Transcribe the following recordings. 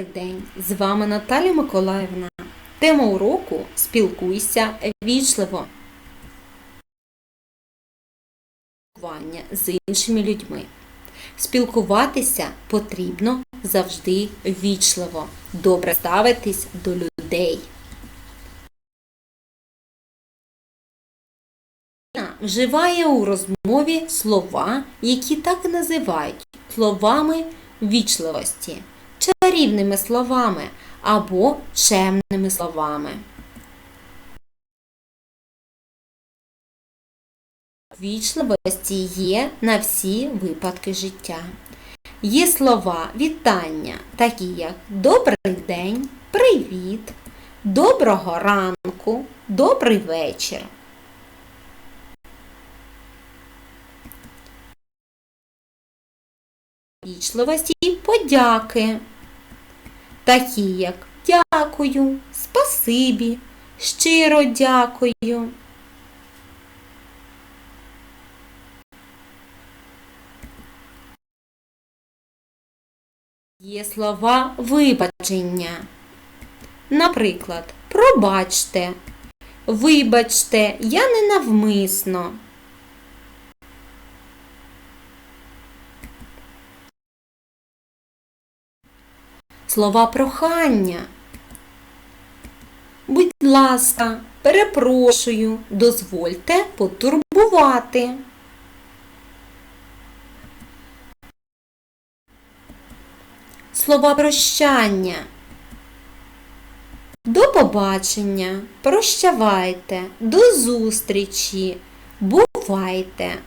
Добрий день! З вами Наталя Миколаївна. Тема уроку Спілкуйся вічливо. Спілкування з іншими людьми. Спілкуватися потрібно завжди вічливо. Добре ставитись до людей. Вживає у розмові слова, які так і називають словами вічливості, чарівними словами або чемними словами. Вічливості є на всі випадки життя. Є слова вітання, такі як добрий день, привіт, доброго ранку, добрий вечір. Вічливості подяки, такі як дякую, спасибі, щиро дякую. Є слова вибачення. Наприклад, пробачте, вибачте, я ненавмисно. Слова прохання. Будь ласка, перепрошую, дозвольте потурбувати. Слова прощання. До побачення, прощавайте, до зустрічі, бувайте.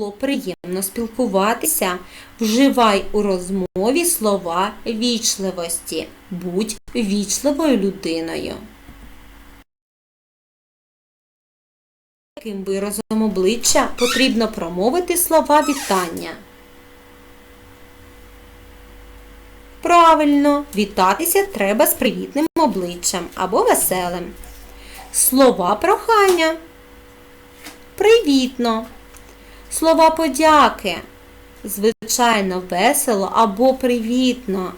Було приємно спілкуватися, вживай у розмові слова вічливості. Будь вічливою людиною. Таким виразом обличчя потрібно промовити слова вітання. Правильно, вітатися треба з привітним обличчям або веселим. Слова прохання. Привітно. Слова подяки. Звичайно, весело або привітно.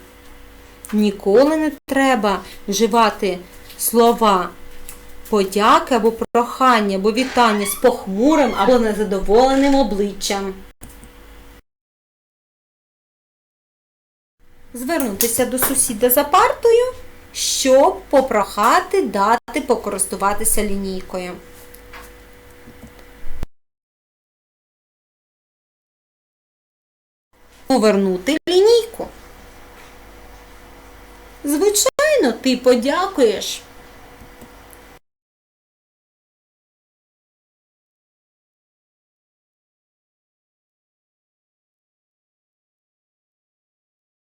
Ніколи не треба вживати слова подяки або прохання, або вітання з похмурим або незадоволеним обличчям. Звернутися до сусіда за партою, щоб попрохати дати покористуватися лінійкою. Повернути лінійку. Звичайно, ти подякуєш.